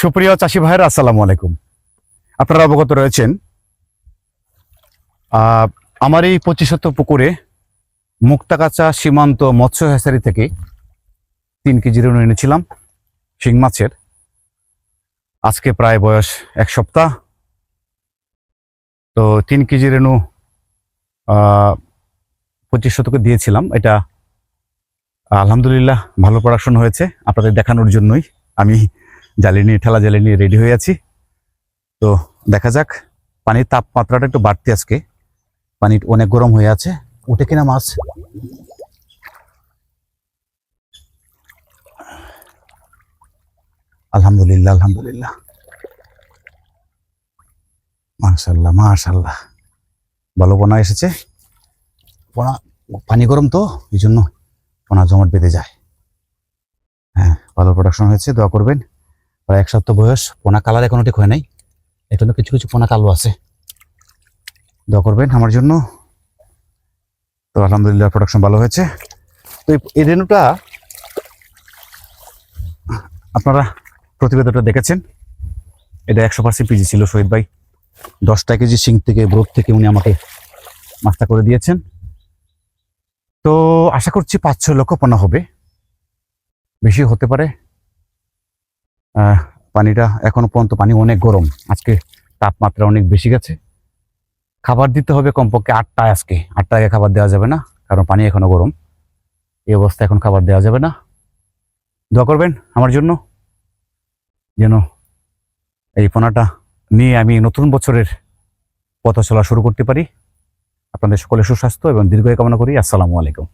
সুপ্রিয় চাষি ভাইয়ের, আসসালামু আলাইকুম। আপনারা অবগত রয়েছেন আমার এই পঁচিশত পুকুরে মুক্তাকাচা সীমান্ত মৎস্য হ্যাসারি থেকে তিন কেজি রেণু এনেছিলাম, শিং মাছের। আজকে প্রায় বয়স এক সপ্তাহ। তো তিন কেজি রেণু পঁচিশ শতকে দিয়েছিলাম। এটা আলহামদুলিল্লাহ ভালো প্রোডাকশন হয়েছে, আপনাদের দেখানোর জন্যই আমি জালি নিয়ে, ঠেলা জালি নিয়ে রেডি হয়ে আছি। তো দেখা যাক, পানির তাপমাত্রাটা একটু বাড়তি আজকে। পানি অনেক গরম হয়ে আছে। উঠে কিনা মাছ? আলহামদুলিল্লাহ আলহামদুলিল্লাহ। মাশাল্লাহ মাশাল্লাহ ভালো পোনা এসেছে। পোনা, পানি গরম তো, এই জন্য পোনা জমাট বেঁধে যায়। হ্যাঁ ভালো প্রোডাকশন হয়েছে, দোয়া করবেন। প্রায় এক সপ্তাহ বয়স, পোনা কালার এখনও ঠিক হয় নাই। এখনও কিছু কিছু পোনা কালো আছে। দোয়া করবেন আমার জন্য। তো আলহামদুলিল্লাহ প্রোডাকশন ভালো হয়েছে। তো এই- রেণুটা আপনারা প্রতিবেদনটা দেখেছেন। এটা একশো পার্সেন্ট পিজি ছিল শহীদ ভাই। দশটা কেজি সিং থেকে ব্রোথ থেকে উনি আমাকে মাস্তা করে দিয়েছেন। তো আশা করছি পাঁচ ছয় লক্ষ পোনা হবে। বেশি হতে পারে। পানিটা এখনও পর্যন্ত পানি অনেক গরম। আজকে তাপমাত্রা অনেক বেশি গেছে। খাবার দিতে হবে কমপক্ষে আটটায় আজকে। আটটা আগে খাবার দেওয়া যাবে না, কারণ পানি এখনও গরম। এই অবস্থা এখন খাবার দেওয়া যাবে না। দোয়া করবেন আমার জন্য, যেন এই পোনাটা নিয়ে আমি নতুন বছরের পথ চলা শুরু করতে পারি। আপনাদের সকলে সুস্বাস্থ্য এবং দীর্ঘায়ু কামনা করি। আসসালামু আলাইকুম।